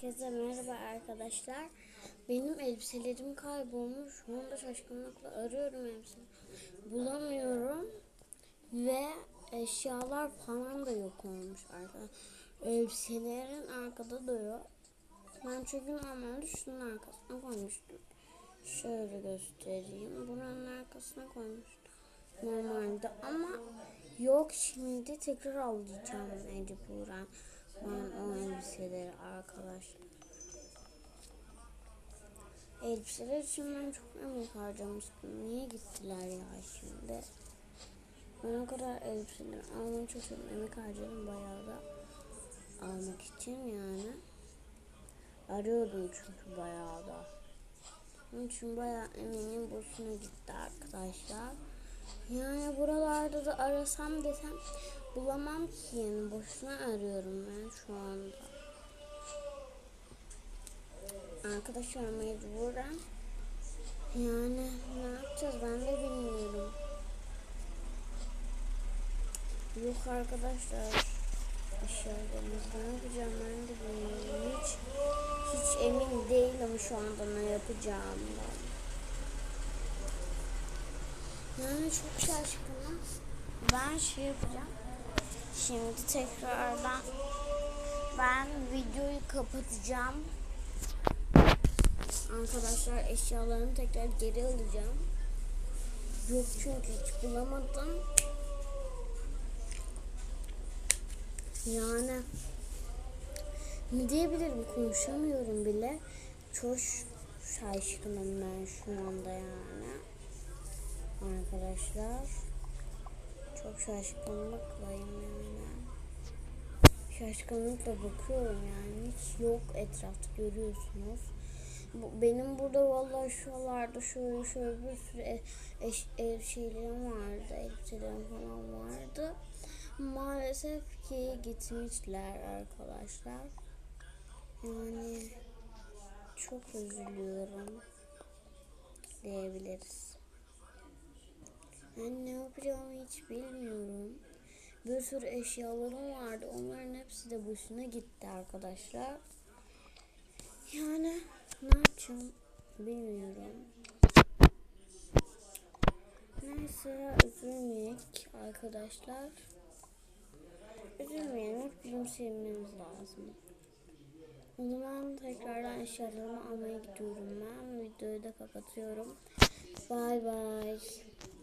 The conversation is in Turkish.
Herkese merhaba arkadaşlar. Benim elbiselerim kaybolmuş. Şu anda şaşkınlıkla arıyorum elbiseleri. Bulamıyorum. Ve eşyalar falan da yok olmuş arkadaşlar. Elbiselerin arkada duruyor. Ben çünkü normalde şunun arkasına koymuştum. Şöyle göstereyim. Buranın arkasına koymuştum. Normalde ama yok şimdi tekrar alacağım mecburen. Ben o elbiseleri arkadaşlar. Elbiseler için ben çok emek harcamıştım. Niye gittiler ya şimdi? Ben o kadar elbiseler almaya çok çok emek harcadım bayağı da almak için yani. Arıyordum çünkü bayağı da. Onun için bayağı eminim boşuna gitti arkadaşlar. Yani buralarda da arasam desem bulamam ki yani boşuna arıyorum ben şu anda. Arkadaşlar mecburen yani ne yapacağız ben de bilmiyorum. Yok arkadaşlar eşyalarımız ne yapacağım ben de bilmiyorum. Hiç, hiç emin değilim şu anda ne yapacağımdan. Yani çok şaşkınım. Ben şey yapacağım. Şimdi tekrardan ben videoyu kapatacağım. Arkadaşlar eşyalarımı tekrar geri alacağım. Yok çünkü hiç bulamadım. Yani ne diyebilirim konuşamıyorum bile. Çok şaşkınım ben şu anda yani. Arkadaşlar çok şaşkınlıklayım yani. Şaşkınlıkla bakıyorum yani hiç yok etrafta görüyorsunuz. Bu, benim burada vallahi şuralarda şöyle şöyle bir sürü ev, eş, ev şeylerim vardı, elbiselerim falan vardı. Maalesef ki gitmişler arkadaşlar. Yani çok üzülüyorum diyebiliriz. Ben ne yapacağımı hiç bilmiyorum. Bir sürü eşyalarım vardı. Onların hepsi de boşuna gitti arkadaşlar. Yani ne yapacağım bilmiyorum. Neyse üzülmeyek arkadaşlar. Üzülmeyelim. Hep gülümsememiz lazım. O zaman tekrardan eşyalarımı almaya gidiyorum ben. Videoyu da kapatıyorum. Bay bay.